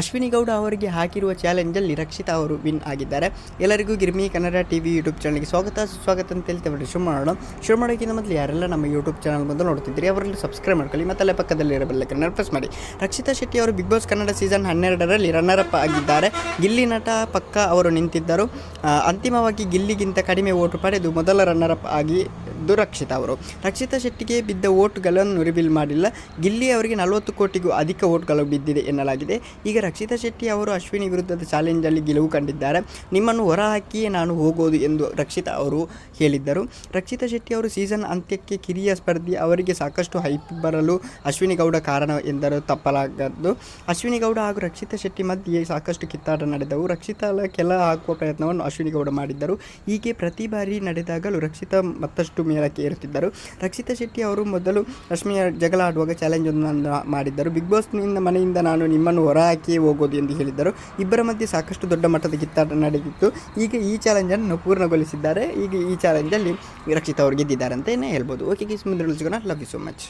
ಅಶ್ವಿನಿ ಗೌಡ ಅವರಿಗೆ ಹಾಕಿರುವ ಚಾಲೆಂಜಲ್ಲಿ ರಕ್ಷಿತಾ ಅವರು ವಿನ್ ಆಗಿದ್ದಾರೆ. ಎಲ್ಲರಿಗೂ Girmi Kannada T V YouTube ಚಾನಲ್ಗೆ ಸ್ವಾಗತ. ಸುಸ್ವಾಗತ ಅಂತ ಹೇಳ್ತೇವೆ ಶುರು ಮಾಡೋಣ. ಶುರು ಮಾಡೋಕ್ಕಿಂತ ಮೊದಲು ಯಾರೆಲ್ಲ ನಮ್ಮ ಯೂಟ್ಯೂಬ್ ಚಾನಲ್ ಬಂದು ನೋಡ್ತಿದ್ದೀರಿ, ಅವರಲ್ಲಿ ಸಬ್ಸ್ಕ್ರೈಬ್ ಮಾಡ್ಕೊಳ್ಳಿ, ಮತ್ತೆ ಅಲ್ಲೇ ಪಕ್ಕದಲ್ಲಿರೋ ಬೆಲ್ಲಕ್ಕನ್ನು ಪ್ರೆಸ್ ಮಾಡಿ. ರಕ್ಷಿತಾ ಶೆಟ್ಟಿ ಅವರು ಬಿಗ್ ಬಾಸ್ ಕನ್ನಡ ಸೀಸನ್ ಹನ್ನೆರಡರಲ್ಲಿ ರನ್ನರ್ ಅಪ್ ಆಗಿದ್ದಾರೆ. ಗಿಲ್ಲಿ ನಟ ಪಕ್ಕ ಅವರು ನಿಂತಿದ್ದರು. ಅಂತಿಮವಾಗಿ ಗಿಲ್ಲಿಗಿಂತ ಕಡಿಮೆ ಓಟು ಪಡೆದು ಮೊದಲ ರನ್ನರ್ ಅಪ್ ಆಗಿದ್ದು ರಕ್ಷಿತಾ ಅವರು. ರಕ್ಷಿತಾ ಶೆಟ್ಟಿಗೆ ಬಿದ್ದ ಓಟ್ಗಳನ್ನು ರಿವೀಲ್ ಮಾಡಿಲ್ಲ. ಗಿಲ್ಲಿ ಅವರಿಗೆ ನಲವತ್ತು ಕೋಟಿಗೂ ಅಧಿಕ ಓಟ್ಗಳು ಬಿದ್ದಿದೆ ಎನ್ನಲಾಗಿದೆ. ಈಗ ರಕ್ಷಿತಾ ಶೆಟ್ಟಿ ಅವರು ಅಶ್ವಿನಿ ವಿರುದ್ಧದ ಚಾಲೆಂಜಲ್ಲಿ ಗೆಲುವು ಕಂಡಿದ್ದಾರೆ. ನಿಮ್ಮನ್ನು ಹೊರಹಾಕಿಯೇ ನಾನು ಹೋಗೋದು ಎಂದು ರಕ್ಷಿತಾ ಅವರು ಹೇಳಿದ್ದರು. ರಕ್ಷಿತಾ ಶೆಟ್ಟಿ ಅವರು ಸೀಸನ್ ಅಂತ್ಯಕ್ಕೆ ಕಿರಿಯ ಸ್ಪರ್ಧಿ. ಅವರಿಗೆ ಸಾಕಷ್ಟು ಹೈಪ್ ಬರಲು ಅಶ್ವಿನಿ ಗೌಡ ಕಾರಣ ಎಂದರು ತಪ್ಪಲಾಗದ್ದು. ಅಶ್ವಿನಿ ಗೌಡ ಹಾಗೂ ರಕ್ಷಿತಾ ಶೆಟ್ಟಿ ಮಧ್ಯೆ ಸಾಕಷ್ಟು ಕಿತ್ತಾಟ ನಡೆದವು. ರಕ್ಷಿತಾ ಕೆಲ ಹಾಕುವ ಪ್ರಯತ್ನವನ್ನು ಅಶ್ವಿನಿ ಗೌಡ ಮಾಡಿದ್ದರು. ಹೀಗೆ ಪ್ರತಿ ಬಾರಿ ನಡೆದಾಗಲೂ ರಕ್ಷಿತಾ ಮತ್ತಷ್ಟು ಮೇಲಕ್ಕೆ ಏರುತ್ತಿದ್ದರು. ರಕ್ಷಿತಾ ಶೆಟ್ಟಿ ಅವರು ಮೊದಲು ರಶ್ಮಿಯ ಜಗಳ ಆಡುವಾಗ ಚಾಲೆಂಜ್ ಒಂದು ಮಾಡಿದ್ದರು. ಬಿಗ್ ಬಾಸ್ನಿಂದ ಮನೆಯಿಂದ ನಾನು ನಿಮ್ಮನ್ನು ಹೊರಹಾಕಿಯೇ ಹೋಗೋದು ಎಂದು ಹೇಳಿದ್ದರು. ಇಬ್ಬರ ಮಧ್ಯೆ ಸಾಕಷ್ಟು ದೊಡ್ಡ ಮಟ್ಟದ ಕಿತ್ತಾಟ ನಡೆದಿತ್ತು. ಈಗ ಈ ಚಾಲೆಂಜನ್ನು ಪೂರ್ಣಗೊಳಿಸಿದ್ದಾರೆ. ಈಗ ಈ ಚಾಲೆಂಜಲ್ಲಿ ರಕ್ಷಿತಾ ಅವರು ಗೆದ್ದಿದ್ದಾರೆ ಅಂತಲೇ ಹೇಳ್ಬೋದು ಓಕೆ ಗೀಸ್ ಮುಂದೆ ಲವ್ ಯು ಸೊ ಮಚ್